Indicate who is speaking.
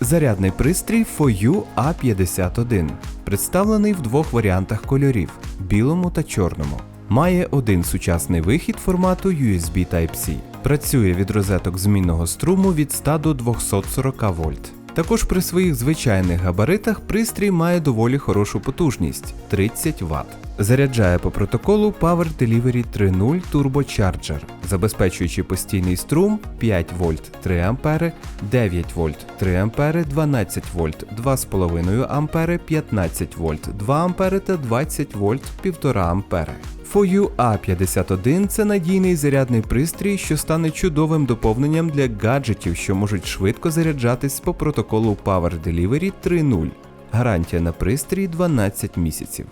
Speaker 1: Зарядний пристрій FOU A51, представлений в двох варіантах кольорів білому та чорному. Має один сучасний вихід формату USB Type-C. Працює від розеток змінного струму від 100 до 240 вольт. Також при своїх звичайних габаритах пристрій має доволі хорошу потужність 30 Вт. Заряджає по протоколу Power Delivery 3.0 Turbocharger, забезпечуючи постійний струм 5 вольт 3 А, 9 вольт 3 А, 12 вольт 2,5 А, 15 вольт 2 А та 20 вольт 1,5 А. FOU A51 це надійний зарядний пристрій, що стане чудовим доповненням для гаджетів, що можуть швидко заряджатись по протоколу Power Delivery 3.0. Гарантія на пристрій 12 місяців.